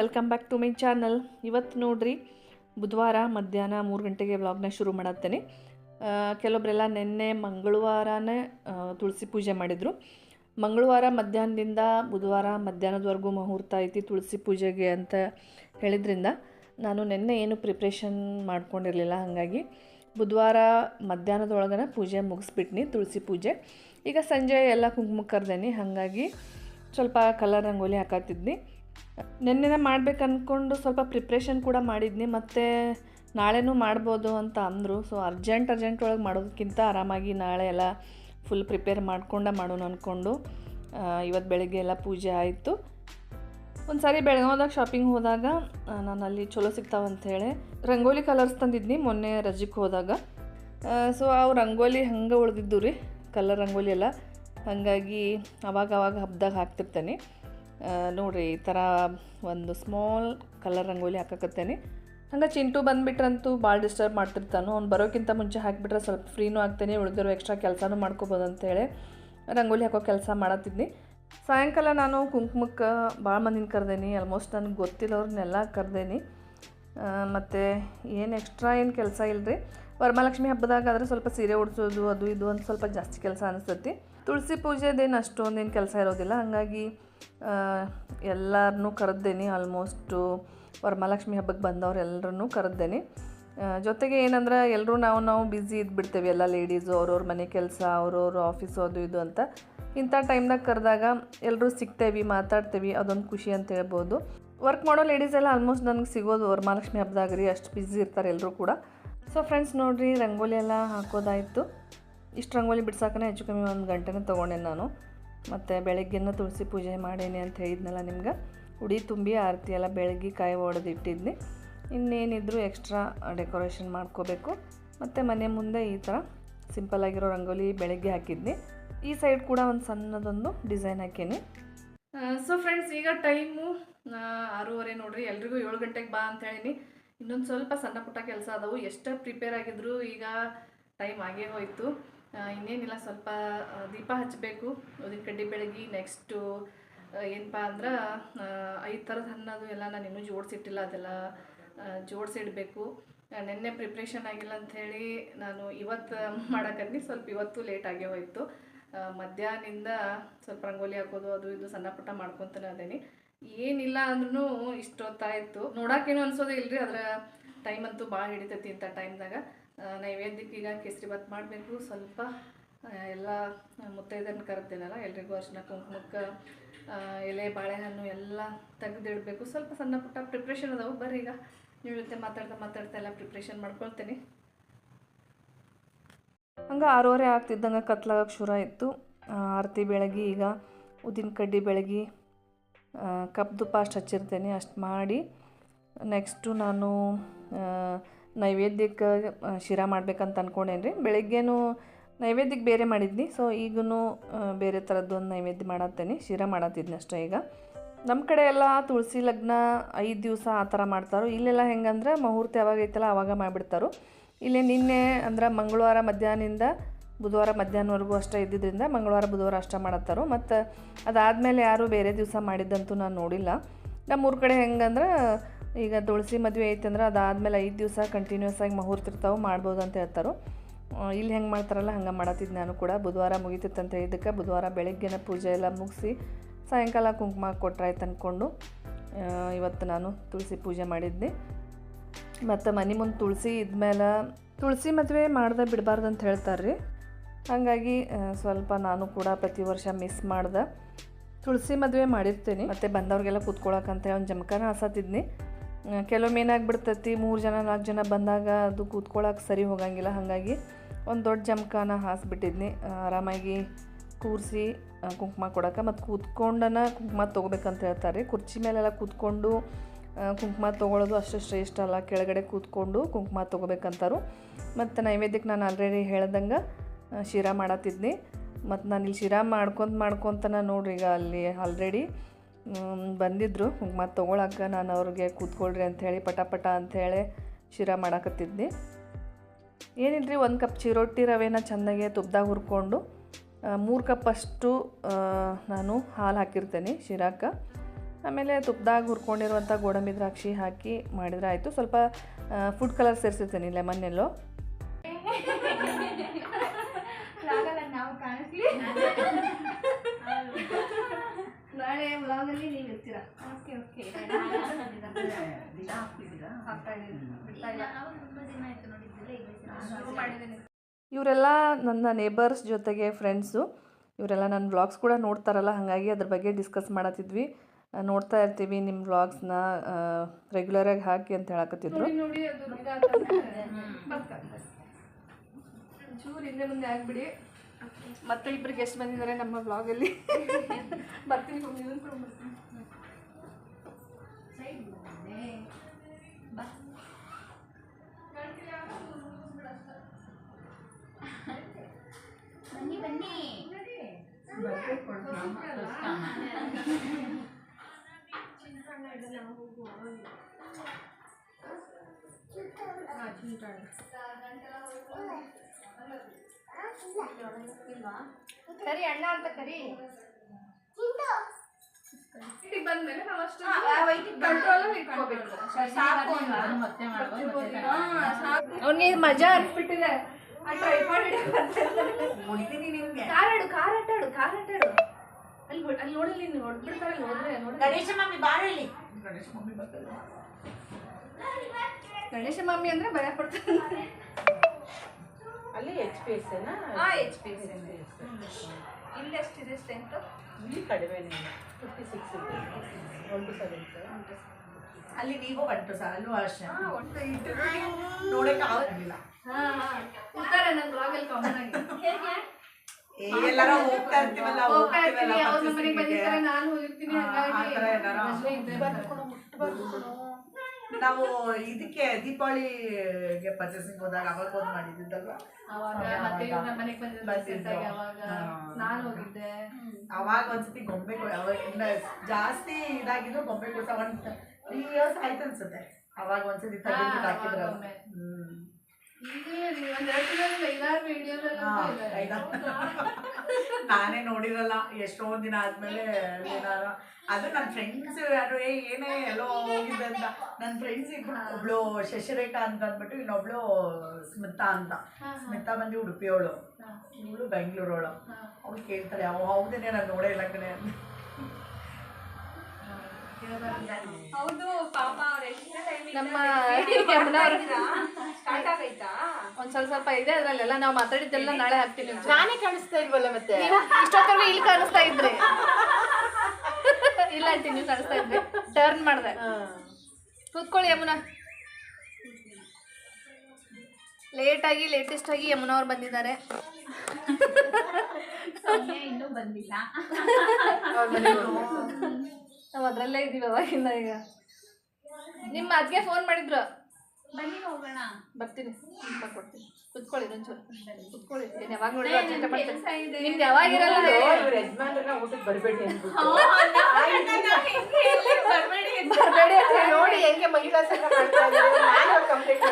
Welcome back to my channel ಇವತ್ತು ನೋಡ್ರಿ, ಬುಧವಾರ ಮಧ್ಯಾಹ್ನ ಮೂರು ಗಂಟೆಗೆ ವ್ಲಾಗ್ನ ಶುರು ಮಾಡತ್ತೇನೆ. ಕೆಲವೊಬ್ಬರೆಲ್ಲ ನಿನ್ನೆ ಮಂಗಳವಾರನೇ ತುಳಸಿ ಪೂಜೆ ಮಾಡಿದರು. ಮಂಗಳವಾರ ಮಧ್ಯಾಹ್ನದಿಂದ ಬುಧವಾರ ಮಧ್ಯಾಹ್ನದವರೆಗೂ ಮುಹೂರ್ತ ಐತಿ ತುಳಸಿ ಪೂಜೆಗೆ ಅಂತ ಹೇಳಿದ್ರಿಂದ ನಾನು ನಿನ್ನೆ ಏನು ಪ್ರಿಪ್ರೇಷನ್ ಮಾಡ್ಕೊಂಡಿರಲಿಲ್ಲ. ಹಾಗಾಗಿ ಬುಧವಾರ ಮಧ್ಯಾಹ್ನದೊಳಗನ ಪೂಜೆ ಮುಗಿಸ್ಬಿಟ್ನಿ, ತುಳಸಿ ಪೂಜೆ. ಈಗ ಸಂಜೆ ಎಲ್ಲ ಕುಂಕುಮ ಕರ್ದೇನಿ. ಹಾಗಾಗಿ ಸ್ವಲ್ಪ ಕಲರ್ ರಂಗೋಲಿ ಹಾಕತ್ತಿದ್ನಿ. ನಿನ್ನೆನೇ ಮಾಡ್ಬೇಕು ಅಂದ್ಕೊಂಡು ಸ್ವಲ್ಪ ಪ್ರಿಪ್ರೇಷನ್ ಕೂಡ ಮಾಡಿದ್ನಿ, ಮತ್ತು ನಾಳೆನೂ ಮಾಡ್ಬೋದು ಅಂತ ಅಂದರು. ಸೊ ಅರ್ಜೆಂಟ್ ಅರ್ಜೆಂಟ್ ಒಳಗೆ ಮಾಡೋದಕ್ಕಿಂತ ಆರಾಮಾಗಿ ನಾಳೆ ಎಲ್ಲ ಫುಲ್ ಪ್ರಿಪೇರ್ ಮಾಡ್ಕೊಂಡೆ ಮಾಡೋಣ ಅಂದ್ಕೊಂಡು ಇವತ್ತು ಬೆಳಗ್ಗೆ ಎಲ್ಲ ಪೂಜೆ ಆಯಿತು. ಒಂದು ಸಾರಿ ಬೆಳಗಾವ್ದಾಗ ಶಾಪಿಂಗ್ ಹೋದಾಗ ನಾನು ಅಲ್ಲಿ ಚಲೋ ಸಿಗ್ತಾವಂಥೇಳಿ ರಂಗೋಲಿ ಕಲರ್ಸ್ ತಂದಿದ್ನಿ ಮೊನ್ನೆ ರಜಕ್ಕೆ ಹೋದಾಗ. ಸೊ ಅವು ರಂಗೋಲಿ ಹಂಗೆ ಉಳಿದಿದ್ದು ರೀ ಕಲರ್ ರಂಗೋಲಿ ಎಲ್ಲ. ಹಾಗಾಗಿ ಅವಾಗ ಅವಾಗ ಹಬ್ದಾಗ ಹಾಕ್ತಿರ್ತೇನೆ. ನೋಡ್ರಿ, ಈ ಥರ ಒಂದು ಸ್ಮಾಲ್ ಕಲರ್ ರಂಗೋಲಿ ಹಾಕಕತ್ತೇನೆ. ಹಂಗೆ ಚಿಂಟು ಬಂದುಬಿಟ್ರಂತೂ ಭಾಳ ಡಿಸ್ಟರ್ಬ್ ಮಾಡ್ತಿರ್ತಾನು. ಅವ್ನು ಬರೋಕ್ಕಿಂತ ಮುಂಚೆ ಹಾಕಿಬಿಟ್ರೆ ಸ್ವಲ್ಪ ಫ್ರೀನೂ ಆಗ್ತೇನೆ, ಉಳಿದಿರೋ ಎಕ್ಸ್ಟ್ರಾ ಕೆಲಸನೂ ಮಾಡ್ಕೋಬೋದು ಅಂತೇಳಿ ರಂಗೋಲಿ ಹಾಕೋ ಕೆಲಸ ಮಾಡತ್ತಿದ್ನಿ. ಸಾಯಂಕಾಲ ನಾನು ಕುಂಕುಮಕ್ಕೆ ಭಾಳ ಮಂದಿನ ಕರೆದೇನಿ ಆಲ್ಮೋಸ್ಟ್ ನನಗೆ ಗೊತ್ತಿಲ್ಲವ್ರನ್ನೆಲ್ಲ ಕರೆದೇನಿ. ಮತ್ತು ಏನು ಎಕ್ಸ್ಟ್ರಾ ಏನು ಕೆಲಸ ಇಲ್ಲರಿ ವರಮಹಾಲಕ್ಷ್ಮಿ ಹಬ್ಬದಾಗ ಆದರೆ ಸ್ವಲ್ಪ ಸೀರೆ ಉಡ್ಸೋದು, ಅದು ಇದು ಅಂತ ಸ್ವಲ್ಪ ಜಾಸ್ತಿ ಕೆಲಸ ಅನಿಸ್ತತಿ. ತುಳಸಿ ಪೂಜೆದೇನು ಅಷ್ಟೊಂದೇನು ಕೆಲಸ ಇರೋದಿಲ್ಲ. ಹಾಗಾಗಿ ಎಲ್ಲರನ್ನೂ ಕರೆದ್ದೇನೆ ಆಲ್ಮೋಸ್ಟು ವರಮಹಾಲಕ್ಷ್ಮಿ ಹಬ್ಬಕ್ಕೆ ಬಂದವ್ರು ಎಲ್ಲರನ್ನೂ ಜೊತೆಗೆ ಏನಂದ್ರೆ ಎಲ್ಲರೂ ನಾವು ನಾವು ಬ್ಯುಸಿ ಇದ್ಬಿಡ್ತೇವೆ, ಎಲ್ಲ ಲೇಡೀಸು ಅವ್ರವ್ರ ಮನೆ ಕೆಲಸ, ಅವ್ರವ್ರ ಆಫೀಸು ಅದು ಇದು ಅಂತ. ಇಂಥ ಟೈಮ್ನಾಗ ಕರೆದಾಗ ಎಲ್ಲರೂ ಸಿಗ್ತೇವೆ, ಮಾತಾಡ್ತೇವೆ, ಅದೊಂದು ಖುಷಿ ಅಂತ ಹೇಳ್ಬೋದು. ವರ್ಕ್ ಮಾಡೋ ಲೇಡೀಸ್ ಎಲ್ಲ ಆಲ್ಮೋಸ್ಟ್ ನನಗೆ ಸಿಗೋದು ವರಮಹಾಲಕ್ಷ್ಮಿ ಹಬ್ಬದಾಗ ರೀ, ಅಷ್ಟು ಬ್ಯುಸಿ ಇರ್ತಾರೆ ಎಲ್ಲರೂ ಕೂಡ. ಸೊ ಫ್ರೆಂಡ್ಸ್ ನೋಡಿರಿ, ರಂಗೋಲಿ ಎಲ್ಲ ಹಾಕೋದಾಯಿತು. ಇಷ್ಟು ರಂಗೋಲಿ ಬಿಡ್ಸೋಕೆ ಹೆಚ್ಚು ಕಮ್ಮಿ ಒಂದು ಗಂಟೆನೇ ತೊಗೊಂಡೆ ನಾನು. ಮತ್ತು ಬೆಳಗ್ಗೆನ ತುಳಸಿ ಪೂಜೆ ಮಾಡೇನಿ ಅಂತ ಹೇಳಿದ್ನಲ್ಲ ನಿಮ್ಗೆ? ಉಡಿ, ತುಂಬಿ, ಆರತಿ ಎಲ್ಲ ಬೆಳಗ್ಗೆ ಕಾಯಿ ಹೊಡೆದಿಟ್ಟಿದ್ನಿ ಇನ್ನೇನಿದ್ರು ಎಕ್ಸ್ಟ್ರಾ ಡೆಕೋರೇಷನ್ ಮಾಡ್ಕೋಬೇಕು. ಮತ್ತು ಮನೆ ಮುಂದೆ ಈ ಥರ ಸಿಂಪಲ್ ಆಗಿರೋ ರಂಗೋಲಿ ಬೆಳಗ್ಗೆ ಹಾಕಿದ್ನಿ. ಈ ಸೈಡ್ ಕೂಡ ಒಂದು ಸಣ್ಣದೊಂದು ಡಿಸೈನ್ ಹಾಕೀನಿ. ಸೊ ಫ್ರೆಂಡ್ಸ್ ಈಗ ಟೈಮು ಆರೂವರೆ ನೋಡ್ರಿ, ಎಲ್ರಿಗೂ ಏಳು ಗಂಟೆಗೆ ಬಾ ಅಂತ ಹೇಳಿನಿ. ಇನ್ನೊಂದು ಸ್ವಲ್ಪ ಸಣ್ಣ ಪುಟ್ಟ ಕೆಲಸ ಅದಾವು ಎಷ್ಟು ಪ್ರಿಪೇರ್ ಆಗಿದ್ರು, ಈಗ ಟೈಮ್ ಆಗೇ ಹೋಯ್ತು. ಇನ್ನೇನಿಲ್ಲ, ಸ್ವಲ್ಪ ದೀಪ ಹಚ್ಚಬೇಕು ಉದಿನ ಕಡ್ಡಿ ಬೆಳಗ್ಗೆ ನೆಕ್ಸ್ಟು ಏನಪ್ಪ ಅಂದ್ರೆ ಐದು ಥರದ ಹಣ್ಣದು ಎಲ್ಲ ನಾನು ಇನ್ನೂ ಜೋಡಿಸಿಟ್ಟಿಲ್ಲ, ಅದೆಲ್ಲ ಜೋಡಿಸಿಡಬೇಕು. ನಿನ್ನೆ ಪ್ರಿಪ್ರೇಷನ್ ಆಗಿಲ್ಲ ಅಂಥೇಳಿ ನಾನು ಇವತ್ತು ಮಾಡೋಕ್ಕಂದು ಸ್ವಲ್ಪ ಇವತ್ತು ಲೇಟ್ ಆಗೇ ಹೋಯಿತು. ಮಧ್ಯಾಹ್ನದಿಂದ ಸ್ವಲ್ಪ ರಂಗೋಲಿ ಹಾಕೋದು, ಅದು ಇದು ಸಣ್ಣ ಪುಟ್ಟ ಮಾಡ್ಕೊತಾನೆ ಅದೇನಿ ಏನಿಲ್ಲ ಅಂದ್ರೂ ಇಷ್ಟೊತ್ತಾಯಿತು. ನೋಡೋಕ್ಕೇನು ಅನ್ಸೋದೇ ಇಲ್ರಿ ಅದರ ಟೈಮ್ ಅಂತೂ ಭಾಳ ಹಿಡಿತೈತಿ ಇಂಥ ಟೈಮ್ದಾಗ ನೈವೇದ್ಯಕ್ಕೆ ಈಗ ಕೇಸರಿ ಭಾತ್ ಮಾಡಬೇಕು. ಸ್ವಲ್ಪ ಎಲ್ಲ ಮುತ್ತೈದನ್ನು ಕರೆತೇನಲ್ಲ ಎಲ್ರಿಗೂ ಅರ್ಶಿನ ಕುಂಕುಮಕ್ಕೆ ಎಲೆ, ಬಾಳೆಹಣ್ಣು ಎಲ್ಲ ತೆಗೆದಿಡಬೇಕು. ಸ್ವಲ್ಪ ಸಣ್ಣ ಪುಟ್ಟ ಪ್ರಿಪ್ರೇಷನ್ ಅದಾವೆ. ಬರ್ರಿ ಈಗ ನೀವು ಜೊತೆ ಮಾತಾಡ್ತಾ ಮಾತಾಡ್ತಾ ಎಲ್ಲ ಪ್ರಿಪ್ರೇಷನ್ ಮಾಡ್ಕೊಳ್ತೀನಿ. ಹಂಗೆ ಆರೂವರೆ ಆಗ್ತಿದ್ದಂಗೆ ಕತ್ಲಾಗಕ್ಕೆ ಶುರು ಆಯಿತು. ಆರತಿ ಬೆಳಗ್ಗೆ ಈಗ ಉದ್ದಿನ ಕಡ್ಡಿ ಬೆಳಗ್ಗೆ ಕಪ್ದು ಪಾಸ್ಟ್ ಹಚ್ಚಿರ್ತೇನೆ. ಅಷ್ಟು ಮಾಡಿ ನೆಕ್ಸ್ಟು ನಾನು ನೈವೇದ್ಯಕ್ಕೆ ಶಿರಾ ಮಾಡ್ಬೇಕಂತ ಅಂದ್ಕೊಂಡೇನಿ ರೀ ಬೆಳಗ್ಗೆನು ನೈವೇದ್ಯಕ್ಕೆ ಬೇರೆ ಮಾಡಿದ್ನಿ. ಸೊ ಈಗೂ ಬೇರೆ ಥರದ್ದು ಒಂದು ನೈವೇದ್ಯ ಮಾಡತ್ತೇನೆ. ಶಿರಾ ಮಾಡತ್ತಿದ್ನಿ ಅಷ್ಟೇ ಈಗ. ನಮ್ಮ ಕಡೆ ಎಲ್ಲ ತುಳಸಿ ಲಗ್ನ ಐದು ದಿವಸ ಆ ಥರ ಮಾಡ್ತಾರೋ. ಇಲ್ಲೆಲ್ಲ ಹೆಂಗಂದ್ರೆ ಮುಹೂರ್ತ ಯಾವಾಗ ಐತಲ್ಲ ಆವಾಗ ಮಾಡಿಬಿಡ್ತಾರೋ. ಇಲ್ಲಿ ನಿನ್ನೆ ಅಂದ್ರೆ ಮಂಗಳವಾರ ಮಧ್ಯಾಹ್ನದಿಂದ ಬುಧವಾರ ಮಧ್ಯಾಹ್ನವರೆಗೂ ಅಷ್ಟೇ ಇದ್ದಿದ್ದರಿಂದ ಮಂಗಳವಾರ, ಬುಧವಾರ ಅಷ್ಟೇ ಮಾಡತ್ತಾರೋ. ಮತ್ತು ಅದಾದಮೇಲೆ ಯಾರೂ ಬೇರೆ ದಿವಸ ಮಾಡಿದ್ದಂತೂ ನಾನು ನೋಡಿಲ್ಲ. ನಮ್ಮೂರ ಕಡೆ ಹೆಂಗಂದ್ರೆ ಈಗ ತುಳಸಿ ಮದುವೆ ಐತಂದ್ರೆ ಅದಾದಮೇಲೆ ಐದು ದಿವಸ ಕಂಟಿನ್ಯೂಸ್ ಆಗಿ ಮುಹೂರ್ತ ಇರ್ತಾವೆ, ಮಾಡ್ಬೋದು ಅಂತ ಹೇಳ್ತಾರೋ. ಇಲ್ಲಿ ಹೆಂಗೆ ಮಾಡ್ತಾರಲ್ಲ, ಹಂಗೆ ಮಾಡತ್ತಿದ್ದು ನಾನು ಕೂಡ. ಬುಧವಾರ ಮುಗಿತಿತ್ತಂತ ಇದಕ್ಕೆ ಬುಧವಾರ ಬೆಳಗ್ಗೆನ ಪೂಜೆ ಎಲ್ಲ ಮುಗಿಸಿ ಸಾಯಂಕಾಲ ಕುಂಕುಮ ಕೊಟ್ರಾಯ್ತು ಅಂದ್ಕೊಂಡು ಇವತ್ತು ನಾನು ತುಳಸಿ ಪೂಜೆ ಮಾಡಿದ್ದೆ. ಮತ್ತು ಮನೆ ಮುಂದೆ ತುಳಸಿ ಇದ್ಮೇಲೆ ತುಳಸಿ ಮದುವೆ ಮಾಡ್ದೆ ಬಿಡಬಾರ್ದು ಅಂತ ಹೇಳ್ತಾರೆ ರೀ ಹಾಗಾಗಿ ಸ್ವಲ್ಪ ನಾನು ಕೂಡ ಪ್ರತಿ ವರ್ಷ ಮಿಸ್ ಮಾಡ್ದೆ. ತುಳಸಿ ಮದುವೆ ಮಾಡಿರ್ತೀನಿ. ಮತ್ತು ಬಂದವ್ರಿಗೆಲ್ಲ ಕೂತ್ಕೊಳ್ಳೋಕಂತ ಒಂದು ಜಮಖಾನ ಹಾಸತ್ತಿದ್ನಿ. ಕೆಲವೊಮ್ಮೆ ಏನಾಗ್ಬಿಡ್ತೈತಿ, ಮೂರು ಜನ, ನಾಲ್ಕು ಜನ ಬಂದಾಗ ಅದು ಕೂತ್ಕೊಳ್ಳೋಕೆ ಸರಿ ಹೋಗಂಗಿಲ್ಲ. ಹಾಗಾಗಿ ಒಂದು ದೊಡ್ಡ ಜಮಖಾನ ಹಾಸ್ಬಿಟ್ಟಿದ್ನಿ. ಆರಾಮಾಗಿ ಕೂರಿಸಿ ಕುಂಕುಮ ಕೊಡೋಕೆ. ಮತ್ತು ಕೂತ್ಕೊಂಡನ ಕುಂಕುಮ ತೊಗೋಬೇಕಂತ ಹೇಳ್ತಾರೆ. ಕುರ್ಚಿ ಮೇಲೆಲ್ಲ ಕೂತ್ಕೊಂಡು ಕುಂಕುಮ ತೊಗೊಳೋದು ಅಷ್ಟು ಶ್ರೇಷ್ಠ ಅಲ್ಲ. ಕೆಳಗಡೆ ಕೂತ್ಕೊಂಡು ಕುಂಕುಮ ತೊಗೋಬೇಕಂತಾರು. ಮತ್ತು ನೈವೇದ್ಯಕ್ಕೆ ನಾನು ಆಲ್ರೆಡಿ ಹೇಳ್ದಂಗೆ ಶಿರಾ ಮಾಡತ್ತಿದ್ನಿ. ಮತ್ತು ನಾನು ಇಲ್ಲಿ ಶಿರಾ ಮಾಡ್ಕೊತ ಮಾಡ್ಕೊತನ ನೋಡ್ರಿ ಈಗ ಅಲ್ಲಿ ಆಲ್ರೆಡಿ ಬಂದಿದ್ದರು ಮತ್ತು ತೊಗೊಳಕ್ಕೆ ನಾನು ಅವ್ರಿಗೆ ಕೂತ್ಕೊಳ್ರಿ ಅಂಥೇಳಿ ಪಟ ಪಟ ಅಂಥೇಳಿ ಶಿರಾ ಮಾಡಾಕತ್ತಿದ್ದೆ ಏನಿಲ್ಲರಿ ಒಂದು ಕಪ್ ಚಿರೊಟ್ಟಿ ರವೆನ ಚೆನ್ನಾಗೆ ತುಪ್ಪದಾಗ ಹುರ್ಕೊಂಡು ಮೂರು ಕಪ್ ಅಷ್ಟು ನಾನು ಹಾಲು ಹಾಕಿರ್ತೇನೆ ಶಿರಾಕ. ಆಮೇಲೆ ತುಪ್ಪದಾಗ ಹುರ್ಕೊಂಡಿರುವಂಥ ಗೋಡಂಬಿ ದ್ರಾಕ್ಷಿ ಹಾಕಿ ಮಾಡಿದ್ರೆ ಆಯಿತು. ಸ್ವಲ್ಪ ಫುಡ್ ಕಲರ್ ಸೇರಿಸಿರ್ತೀನಿ ಲೆಮನ್ ಎಲ್ಲೋ ನೀವು ಇರ್ತೀರ? ಓಕೆ ಓಕೆ ಹಾಕ್ತಾ ಇದ್ದೀನಿ. ಬಿಡ್ತಾ ಇಲ್ಲ. ತುಂಬ ದಿನ ಆಯ್ತು ನೋಡಿದ್ದಿಲ್ಲ ಈಗ ಶುರು ಮಾಡಿದ್ದೀನಿ. ಇವರೆಲ್ಲ ನನ್ನ ನೇಬರ್ಸ್ ಜೊತೆಗೆ ಫ್ರೆಂಡ್ಸು ಇವರೆಲ್ಲ ನನ್ನ ವ್ಲಾಗ್ಸ್ ಕೂಡ ನೋಡ್ತಾರಲ್ಲ ಹಾಗಾಗಿ ಅದ್ರ ಬಗ್ಗೆ ಡಿಸ್ಕಸ್ ಮಾಡತ್ತಿದ್ವಿ. ನೋಡ್ತಾ ಇರ್ತೀವಿ ನಿಮ್ಮ ವ್ಲಾಗ್ಸ್ನ ರೆಗ್ಯುಲರಾಗಿ ಹಾಕಿ ಅಂತ ಹೇಳಕತ್ತಿದ್ರು. ನೋಡಿ ಅದು ಚೂರು ಹಿಂದೆ ಮುಂದೆ ಆಗ್ಬಿಡಿ. ಮತ್ತೆ ಇಬ್ಬರು ಗೆಸ್ಟ್ ಬಂದಿದ್ದಾರೆ ನಮ್ಮ ವ್ಲಾಗಲ್ಲಿ ಬರ್ತೀನಿ ಹೋಗಿ ಇದನ್ನ ಕೂಡ ಕರಿ ಅಣ್ಣ ಅಂತ ಕರಿ. ಇಲ್ಲಿಗೆ ಬಂದ್ಮೇಲೆ ನಾವು ಅಷ್ಟು ಕಂಟ್ರೋಲ್ ಇಟ್ಕೋಬೇಕು. ಸಾಕು ಅವ್ನಿಗೆ ಮಜಾ ಅನ್ಸ್ಬಿಟ್ಟಿದೆ ಕಾರಾಡು ಕಾರಾಟಾಡು ಕಾರಾಟಾಡು ಅಲ್ಲಿ ಅಲ್ಲಿ ನೋಡಲಿ ನೀನು ಹೊಡ್ಬಿಡ್ತಾರೆ ಅಲ್ಲಿ ಹೋದ್ರೆ ನೋಡಿ. ಗಣೇಶ ಮಮ್ಮಿ ಬಾರಲ್ಲಿ ಗಣೇಶ ಮಮ್ಮಿ ಅಂದ್ರೆ ಭಯ ಪಡ್ತಾರೆ. ಅಲ್ಲಿ ಎಚ್ ಪಿ ಎಸ್ ಹಾ ಎಚ್ ಪಿ ಎಸ್ ಇಲ್ಲಿ ಎಷ್ಟಿದೆ ಸ್ಟ್ರೆಂತ್ ಇಲ್ಲಿ ಕಡಿಮೆ fifty six one two seven ಅಲ್ಲಿ ನೀವು ಒಟ್ಟು ಸಹ ಅಲ್ಲೂ ಅಷ್ಟೇ ನೋಡಕ್ಕೆ ಆಗಲಿಲ್ಲ ನನ್ನ ಬ್ಲಾಗಲ್ಲಿ ಕಾಮನ್ ಆಗಿ. ಎಲ್ಲಾರ ಹೋಗ್ತಾ ಇರ್ತೀವಲ್ಲ ಹೋಗ್ತಾ ಇರ್ತೀವಿ. ಅವ್ರ ಮನೆಗೆ. ಬಂದಿರ್ತಾರೆ ನಾನು ಹೋಗಿರ್ತೀನಿ ಹಂಗಾಗಿ? ನಾವು ಇದಕ್ಕೆ ದೀಪಾವಳಿಗೆ ಪರ್ಚೇಸಿಂಗ್ ಹೋದಾಗ ಅವಾಗ ಫೋನ್ ಮಾಡಿದ್ದಿದ್ದಲ್ವಾ. ನಾನು ಹೋಗಿದ್ದೆ. ಅವಾಗ ಒಂದ್ಸತಿ ಗೊಂಬೆ ಜಾಸ್ತಿ ಇದಾಗಿದ್ರು ಗೊಂಬೆ ಕೊಡ್ತಾ ಒಂದ್ ತ್ರೀ ಇಯರ್ಸ್ ಆಯ್ತು ಅನ್ಸುತ್ತೆ. ಅವಾಗ ಒಂದ್ಸತಿ ಹಾ, ಹ್ಮ್. ನಾನೇ ನೋಡಿರಲ್ಲ ಎಷ್ಟೊಂದ್ ದಿನ ಆದ್ಮೇಲೆ ಏನಾರ. ಅದು ನನ್ನ ಫ್ರೆಂಡ್ಸ್ ಯಾರು ಏ ಏನೇ ಎಲ್ಲೋ ಹೋಗಿದ್ದೆ ಅಂತ. ನನ್ನ ಫ್ರೆಂಡ್ಸ್ ಒಬ್ಳು ಶಶಿರೇಖಾ ಅಂತ ಅಂದ್ಬಿಟ್ಟು ಇನ್ನೊಬ್ಳು ಸ್ಮಿತಾ ಅಂತ. ಸ್ಮಿತಾ ಬಂದು ಉಡುಪಿಯವಳು. ಇವಳು ಬೆಂಗಳೂರವಳು. ಅವ್ಳು ಕೇಳ್ತಾರೆ ಅವ್ ಹೌದೇನೆ ನಾನು ನೋಡೇ ಇಲ್ಲ ಕಣೆ. ಅಂತ ಹೌದು ಪಾಪ ಅವ್ರ ಎಷ್ಟು ಟೈಮ್ ನಮ್ಮ ಒಂದ್ ಸ್ವಲ್ಪ ಸ್ವಲ್ಪ ಇದೆ ಅದ್ರಲ್ಲೆಲ್ಲ ನಾವು ಮಾತಾಡಿದ್ದೆಲ್ಲ ನಾಳೆ ಹಾಕ್ತೀನಿ. ನಾನೇ ಕಾಣಿಸ್ತಾ ಇಲ್ವಲ್ಲ ಮತ್ತೆ? ನೀವು ಇಷ್ಟೊತ್ತವರೆಗೂ ಇಲ್ಲಿ ಕಾಣಿಸ್ತಾ ಇದ್ರಿ. ಇಲ್ಲ ಆಂಟಿ ನೀವು ಕಾಣಿಸ್ತಾ ಇದ್ರಿ. ಟರ್ನ್ ಮಾಡಿದೆ. ಕೂತ್ಕೊಳ್ಳಿ ಯಮುನಾ. ಆಗಿ ಲೇಟೆಸ್ಟ್ ಆಗಿ ಯಮುನಾ ಅವ್ರು ಬಂದಿದ್ದಾರೆ. ಇನ್ನೂ ಬಂದಿಲ್ಲ. ನಾವು ಅದ್ರಲ್ಲೇ ಇದೀವಿ ಅವಾಗಿಂದ ಈಗ. ನಿಮ್ಮ ಅದ್ಗೆ ಫೋನ್ ಮಾಡಿದ್ರು. ಬನ್ನಿ ಹೋಗೋಣ. ಬರ್ತೀನಿ. ಕೊಡ್ತೀನಿ ಕುತ್ಕೊಳ್ಳಿ ಒಂಚೂರು. ಕುತ್ಕೊಳ್ಳಿ. ಏನ್ ಯಾವಾಗ ಮಾಡ್ತೀನಿ. ನಿಮ್ದು ಇರಲ್ಲ ಯಜಮಾನ್ರನ್ನ ಊಟಕ್ಕೆ ಬರಬೇಡಿ ಬರ್ಬೇಡಿ ಅಂತ. ನೋಡಿ ಹೆಂಗೆ ಮಹಿಳಾ ಸಂಘ ಮಾಡ್ತಾ ಇದ್ದಾರೆ. ನಾನು ಕಂಪ್ಲೇಂಟ್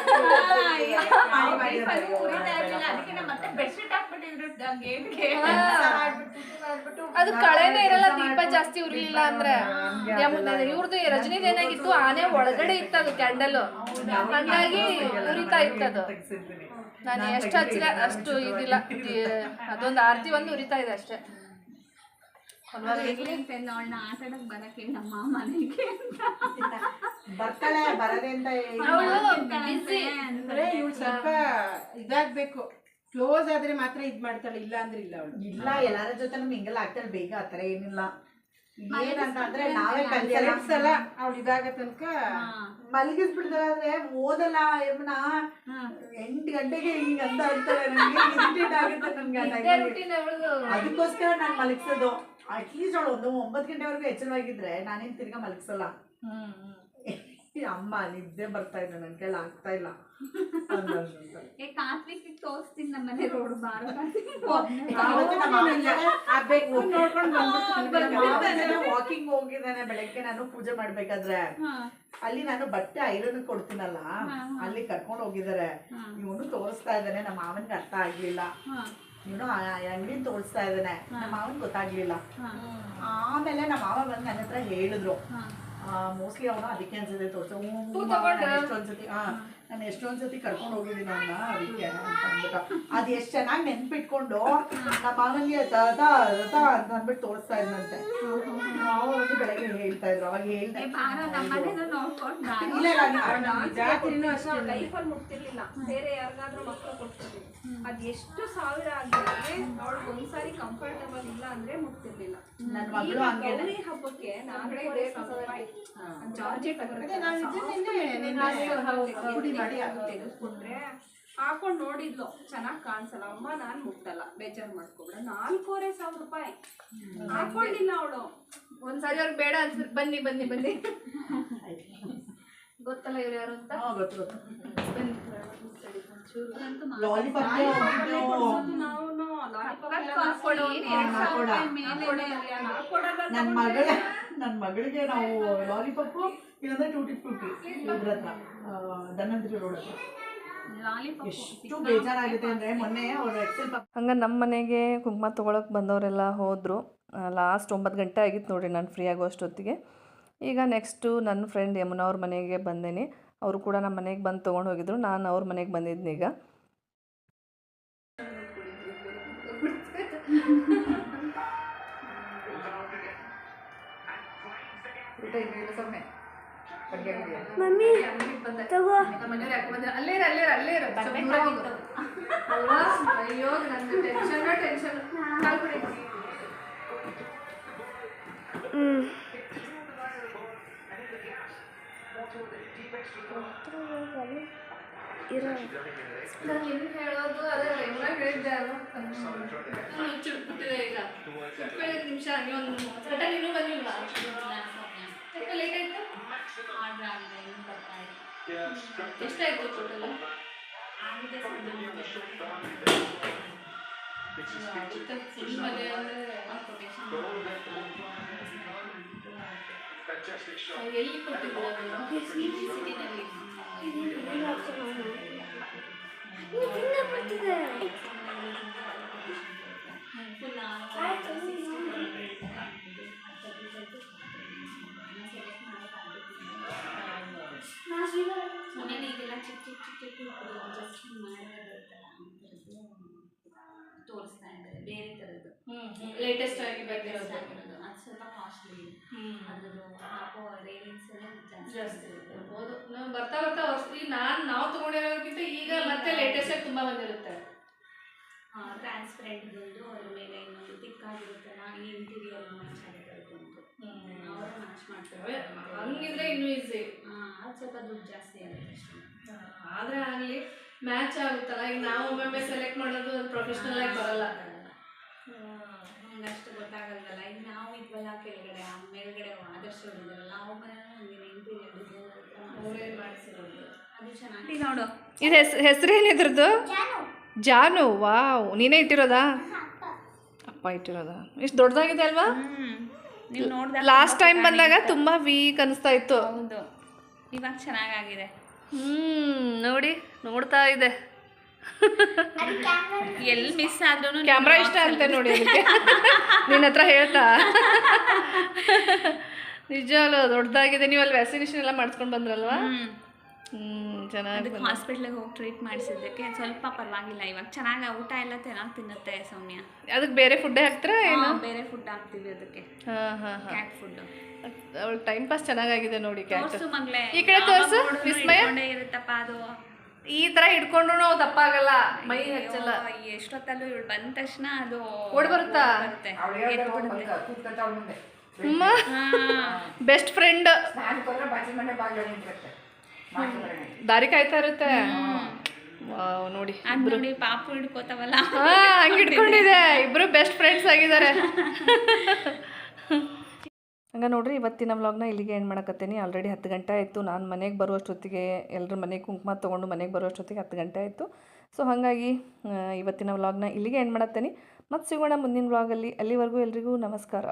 ಅದಕ್ಕೆ ನಮ್ಮ ಮತ್ತೆ ಬೆಡ್ಶೀಟ್ ಹಾಕ್ಬಿಟ್ಟಿದ್ರು. ಗೇಟ್ಗೆ ಅದು ಕಳೆನೇ ಇರಲ್ಲ ದೀಪ ಜಾಸ್ತಿ ಉರಿಲಿಲ್ಲ ಅಂದ್ರೆ. ಇವ್ರದ್ದು ರಜನಿದ್ ಏನಾಗಿತ್ತು? ಆನೆ ಒಳಗಡೆ ಇತ್ತು ಅದು ಕ್ಯಾಂಡಲ್. ಹಂಗಾಗಿ ಉರಿತಾ ಇತ್ತು ಅದು. ನಾನು ಎಷ್ಟು ಹಚ್ಚಿಲ್ಲ ಅಷ್ಟು ಇದಿಲ್ಲ. ಅದೊಂದು ಆರತಿ ಒಂದು ಉರಿತಾ ಇದೆ ಅಷ್ಟೇ. ಬರ್ತಾಳೆ ಬರದೆ ಅಂತ ಇದಾಗ್ಬೇಕು. ಕ್ಲೋಸ್ ಆದ್ರೆ ಮಾತ್ರ ಇದ್ ಮಾಡ್ತಾಳೆ ಇಲ್ಲ ಅಂದ್ರೆ ಇಲ್ಲ ಅವಳು. ಇಲ್ಲ ಎಲ್ಲಾರ ಜೊತೆ ಮಿಂಗಲ್ ಆಗ್ತಾಳೆ ಬೇಗ ಆತರ ಏನಿಲ್ಲ. ಏನಂತ ಅಂದ್ರೆ ನಾವೇ ಎರಡ್ ಸಲ ಅವಳು ಇದಾಗ ತನಕ ಮಲಗಿಸ್ಬಿಡ್ತಾಳೆ ಓದಲ್ಲ ಯಮುನಾ. ಎಂಟು ಗಂಟೆಗೆ ಹಿಂಗ್ ಅಂತ ಅಂತಾಳೆ ನನಗೆ ಇರಿಟೇಟ್ ಆಗುತ್ತೆ ನನ್ಗೆ ಅದಕ್ಕೋಸ್ಕರ ನಾನು ಮಲಗಿಸೋದು. ಅಟ್ಲೀಸ್ಟ್ ಅವಳು ಒಂದು ಒಂಬತ್ತು ಗಂಟೆವರೆಗೂ ಎಚ್ಚರವಾಗಿದ್ರೆ ನಾನೇನ್ ತಿರ್ಗಾ ಮಲಗಿಸಲ್ಲ. ಅಮ್ಮ ನಿದ್ದೆ ಬರ್ತಾ ಇದೆ ನನ್ ಕೈಲಿ ಆಗ್ತಾ ಇಲ್ಲ. ತೋರಿಸ್ತೀನಿ ನಮ್ಮ ಮನೆ ರೋಡ್ ಬಾರೋ ಆಗ್ಬೇಕು ನೋಡ್ಕೊಂಡು ವಾಕಿಂಗ್ ಹೋಗಿದ್ದಾನೆ ಬೆಳಗ್ಗೆ ನಾನು ಪೂಜೆ ಮಾಡ್ಬೇಕಾದ್ರೆ. ಅಲ್ಲಿ ನಾನು ಬಟ್ಟೆ ಐರನ್ ಕೊಡ್ತೀನಲ್ಲ ಅಲ್ಲಿ ಕರ್ಕೊಂಡು ಹೋಗಿದ್ದಾರೆ. ಇವನು ತೋರಿಸ್ತಾ ಇದ್ದಾನೆ ನಮ್ಮ ಮಾವನ್ಗೆ ಅರ್ಥ ಆಗ್ಲಿಲ್ಲ. ಇವನು ಅಂಗಡಿನ ತೋರಿಸ್ತಾ ಇದ್ದಾನೆ ನಮ್ಮ ಮಾವನ್ ಗೊತ್ತಾಗ್ಲಿಲ್ಲ. ಆಮೇಲೆ ನಮ್ಮ ಮಾವ ಬಂದು ನನ್ನ ಹತ್ರ ಹೇಳಿದ್ರು ಮೋಸ್ಟ್ಲಿ ಅವನು ಅದಕ್ಕೆ ಅನ್ಸುತ್ತೆ ತೋರ್ಸ ಎಷ್ಟೊಂದ್ಸತಿ ಹಾ ನಾನು ಎಷ್ಟೊಂದ್ ಸತಿ ಕರ್ಕೊಂಡು ಹೋಗಿದ್ದೀನಿ ಅವನ್ನ ಅದಕ್ಕೆ ಅಂತ ಅಂದ್ಬಿಟ್ಟು. ಅದು ಎಷ್ಟು ಚೆನ್ನಾಗಿ ನೆನ್ಪಿಟ್ಕೊಂಡು ನಮ್ಮ ಮಾವನಿಗೆ ತಾತ ತಾತ ಅಂತ ಅಂದ್ಬಿಟ್ಟು ತೋರಿಸ್ತಾ ಇದ್ದಂತೆ ಅವನು ಒಂದು ಬೆಳಗ್ಗೆ ಹೇಳ್ತಾ ಇದ್ರು ಅವಾಗ ಹೇಳ್ತಾ ಇಲ್ಲ ಜಾತ್ರೆನೂ ಅಷ್ಟೇ. ಲೈಫಲ್ಲಿ ಮುಟ್ತಿರ್ಲಿಲ್ಲ. ಬೇರೆ ಯಾರಿಗಾದ್ರೂ ಮಕ್ಕಳು ಕೊಡ್ತಿರ್ಲಿಲ್ಲ ಅದು ಎಷ್ಟು ಸಾವಿರ ಆಗಿದ್ರೆ ಅವಳಿಗೆ ಒಂದ್ಸಾರಿ ಕಂಫರ್ಟಬಲ್ ಇಲ್ಲ ಅಂದ್ರೆ ಮುಟ್ತಿರ್ಲಿಲ್ಲ. ನನ್ನ ಮಗಳು ಹಬ್ಬಕ್ಕೆ ಸಾವಿರ ರೂಪಾಯಿ ಜಾರ್ಜೆಟ್ ಹಾಕೊಂಡ್ ನೋಡಿದ್ಲು ಚೆನ್ನಾಗ್ ಕಾಣಿಸಲ್ಲ. ಅಮ್ಮ ನಾನ್ ಮುಟ್ಟಲ್ಲ ಬೇಜಾರ್ ಮಾಡ್ಕೊಬಿಡ. ನಾಲ್ಕೂವರೆ ಸಾವಿರ ರೂಪಾಯಿ. ಹಾಕೊಂಡಿಲ್ಲ ಅವಳು. ಒಂದ್ಸಾರಿ ಅವ್ರಿಗೆ ಬೇಡ ಅನ್ಸ ಬನ್ನಿ ಬನ್ನಿ ಬನ್ನಿ. ಗೊತ್ತಲ್ಲ ಇವ್ರು ಯಾರು ಅಂತ? ಹಾ, ಗೊತ್ತು ಗೊತ್ತು. ಬನ್ನಿ ಹಾಕೊಡ. ನನ್ನ ಮಗಳಿಗೆ ನಾವು ಲಾಲಿಪಾಪು ಇಲ್ಲಂದ್ರೆ ಟೂಟಿ ಫ್ರೂಟಿ ಇದ್ರ ಹತ್ರ ಧನ್ವಂತರಿ ರೋಡ್ ಹತ್ರ. ಎಷ್ಟು ಬೇಜಾರಾಗುತ್ತೆ ಅಂದ್ರೆ ಮೊನ್ನೆ ಅವ್ರು ಎಕ್ಸೆಲ್ ಹಂಗೆ ನಮ್ಮ ಮನೆಗೆ ಕುಂಕುಮ ತೊಗೊಳಕ್ಕೆ ಬಂದವರೆಲ್ಲ ಹೋದರು. ಲಾಸ್ಟ್ ಒಂಬತ್ತು ಗಂಟೆ ಆಗಿತ್ತು ನೋಡಿ ನಾನು ಫ್ರೀ ಆಗೋ ಅಷ್ಟೊತ್ತಿಗೆ. ಈಗ ನೆಕ್ಸ್ಟು ನನ್ನ ಫ್ರೆಂಡ್ ಯಮುನಾ ಅವ್ರ ಮನೆಗೆ ಬಂದೇನೆ. ಅವರು ಕೂಡ ನಮ್ಮ ಮನೆಗೆ ಬಂದು ತೊಗೊಂಡು ಹೋಗಿದ್ರು. ನಾನು ಅವ್ರ ಮನೆಗೆ ಬಂದಿದ್ನಿ ಈಗ. ಅಲ್ಲೇ ಅಲ್ಲೇ ಅಲ್ಲೇ ಅಲ್ವಾ ಅಯ್ಯೋ ನನ್ಗೆ ಟೆನ್ಷನ್ ಟೆನ್ಷನ್ ಕಾಲ್ಬಿಡಿ ನಾನು ಏನು ಹೇಳೋದು ಅದೇ ಎಲ್ಲ ಹೇಳಿದ್ದೆ ಅಲ್ವಾ ಮುಚ್ಚಿಟ್ಬಿಟ್ಟಿದೆ ಈಗ ಇಪ್ಪತ್ತೈದು ನಿಮಿಷ ನೀವೊಂದು ಸಟ ನೀನು ಬಂದಿಲ್ವಾ ಲೇಟ್ ಆಯ್ತು? ಎಷ್ಟಾಯ್ತು ಟೋಟಲ್ ಎಲ್ಲಿ ಮನೆ ಕೊಟ್ಟಿದ್ದೀರಾ ತೋರಿಸ್ತಾ ಇದ್ದಾರೆ ಬೇರೆ ಥರದ್ದು ಲೇಟೆಸ್ಟ್ ಆಗಿ ಬಂದಿರೋದು. ಅದು ಸ್ವಲ್ಪ ಕಾಸ್ಟ್ಲಿ ಅದ್ರದ್ದು ಹಾಕೋ ರೇರಿಂಗ್ಸ್ ಎಲ್ಲ ಜಾಸ್ತಿ ನಾವು ಬರ್ತಾ ಬರ್ತಾ ಹೊಸ ನಾನು ನಾವು ತಗೊಂಡಿರೋದಕ್ಕಿಂತ ಈಗ ಮತ್ತೆ ಲೇಟೆಸ್ಟ್ ಆಗಿ ತುಂಬಾ ಬಂದಿರುತ್ತೆ. ಟ್ರಾನ್ಸ್ಪರೆಂಟ್ ಬಂದು ಅದ್ರ ಮೇಲೆ ಇನ್ನೊಂದು ತಿಕ್ಕಾಗಿರುತ್ತೆ ಈ ಇಂಟೀರಿಯರ್ ಮ್ಯಾಚ್ ಆಗುತ್ತೆ ಅದೊಂದು ಅವರು ಮ್ಯಾಚ್ ಮಾಡ್ತಾರೆ. ಹಂಗಿದ್ರೆ ಇನ್ನೂ ಈಸಿ ಅದು ಸ್ವಲ್ಪ ದುಡ್ಡು ಜಾಸ್ತಿ ಆಗುತ್ತೆ ಅಷ್ಟೇ. ಆದ್ರೆ ಆಗ್ಲಿ ಮ್ಯಾಚ್ ಆಗುತ್ತಲ್ಲ? ಈಗ ನಾವು ಒಮ್ಮೊಮ್ಮೆ ಸೆಲೆಕ್ಟ್ ಮಾಡೋದು ಪ್ರೊಫೆಷನಲ್ ಆಗಿ ಬರಲ್ಲ. ಗೊತ್ತಾಗಲ್ವಲ್ಲ? ಈಗ ನಾವು ಇದ್ವಲ್ಲ ಕೆಳಗಡೆ ಆ ಮೇಲ್ಗಡೆ ಆದರ್ಶ ಇರೋದಲ್ಲ ನಾವು ಮನೇಲಿ ಇಂಟೀರಿಯರ್ ಅವರೇ ಡಿಸೈನ್ ಮಾಡಿಸಿರೋದು. ಅದು ಚೆನ್ನಾಗಿ ನೋಡು ಇದು ಹೆಸ್ ಹೆಸರೇನಿದ್ರದ್ದು ಜಾನು. ವಾವ್. ನೀನೇ ಇಟ್ಟಿರೋದಾ? ಅಪ್ಪ. ಇಟ್ಟಿರೋದ? ಎಷ್ಟು ದೊಡ್ಡದಾಗಿದೆ ಅಲ್ವಾ? ಲಾಸ್ಟ್ ಟೈಮ್ ಬಂದಾಗ ತುಂಬ ವೀಕ್ ಅನಿಸ್ತಾ ಇತ್ತು. ಹೌದು. ಇವಾಗ ಚೆನ್ನಾಗಾಗಿದೆ. ಹ್ಮ್ ನೋಡಿ ನೋಡ್ತಾ ಇದೆ. ಎಲ್ಲಿ ಮಿಸ್ ಆದ್ರೂ ಕ್ಯಾಮ್ರಾ ಇಷ್ಟ ಅಂತ ನೋಡಿ ನಿನ್ನ ಹತ್ರ ಹೇಳ್ತಾ. ನಿಜವಲ್ಲ ದೊಡ್ಡದಾಗಿದೆ ನೀವು ಅಲ್ಲಿ ವ್ಯಾಕ್ಸಿನೇಷನ್ ಎಲ್ಲ ಮಾಡಿಸ್ಕೊಂಡು ಬಂದ್ರಲ್ವಾ? ಚೆನ್ನಾಗಿ ಅದಕ್ಕೆ ಹಾಸ್ಪಿಟ್ಲಿಗೆ ಹೋಗಿ ಟ್ರೀಟ್ ಮಾಡಿಸಿದ್ದಕ್ಕೆ ಸ್ವಲ್ಪ ಪರವಾಗಿಲ್ಲ ಇವಾಗ ಚೆನ್ನಾಗಿ ಊಟ ಎಲ್ಲ ಚೆನ್ನಾಗಿ ತಿನ್ನುತ್ತೆ ಸೌಮ್ಯ. ಅದಕ್ಕೆ ಬೇರೆ ಫುಡ್ಡೇ ಹಾಕ್ತೀರಾ ಏನು? ಬೇರೆ ಫುಡ್ ಹಾಕ್ತೀವಿ ಅದಕ್ಕೆ. ಹಾಂ ಹಾಂ ಹಾಂ. ಕ್ಯಾಟ್ ಫುಡ್ ಅವಳು ಟೈಮ್ ಪಾಸ್ ಚೆನ್ನಾಗಾಗಿದೆ ನೋಡಿ ಕ್ಯಾಟ್ ಈ ಕಡೆ ತೋರಿಸು ವಿಸ್ಮಯ. ಇರುತ್ತಪ್ಪ ಅದು. ಈ ಥರ ಹಿಡ್ಕೊಂಡ್ರು ನಾವು ದಪ್ಪಾಗಲ್ಲ ಮೈ ಹಚ್ಚಲ್ಲ. ಎಷ್ಟೊತ್ತಲ್ಲೂ ಇವಳು ಬಂದ ತಕ್ಷಣ ಅದು ಓಡಿ ಬರುತ್ತಾ? ಬರುತ್ತೆ ಎದ್ಬಿಡುತ್ತೆ. ಅಮ್ಮ ಹಾ. ಬೆಸ್ಟ್ ಫ್ರೆಂಡ್ ದಾರಿ ಕಾಯ್ತಾ ಇರುತ್ತೆ. ನೋಡಿ ಪಾಪು ಹಿಡ್ಕೋತಾವಲ್ಲ. ಹಂಗೆ ಇಟ್ಕೊಂಡಿದೆ ಇಬ್ರು ಬೆಸ್ಟ್ ಫ್ರೆಂಡ್ಸ್ ಆಗಿದ್ದಾರೆ. ಹಂಗೆ ನೋಡ್ರಿ ಇವತ್ತಿನ ವ್ಲಾಗ್ನ ಇಲ್ಲಿಗೆ ಏನು ಮಾಡಕತ್ತೀನಿ. ಆಲ್ರೆಡಿ ಹತ್ತು ಗಂಟೆ ಆಯಿತು. ನಾನು ಮನೆಗೆ ಬರುವಷ್ಟೊತ್ತಿಗೆ ಎಲ್ಲರ ಮನೆಗೆ ಕುಂಕುಮ ತೊಗೊಂಡು ಮನೆಗೆ ಬರುವಷ್ಟೊತ್ತಿಗೆ ಹತ್ತು ಗಂಟೆ ಆಯಿತು. ಸೊ ಹಾಗಾಗಿ ಇವತ್ತಿನ ವ್ಲಾಗ್ನ ಇಲ್ಲಿಗೆ ಏನು ಮಾಡತ್ತೀನಿ. ಮತ್ತು ಸಿಗೋಣ ಮುಂದಿನ ವ್ಲಾಗಲ್ಲಿ ಅಲ್ಲಿವರೆಗೂ ಎಲ್ರಿಗೂ ನಮಸ್ಕಾರ.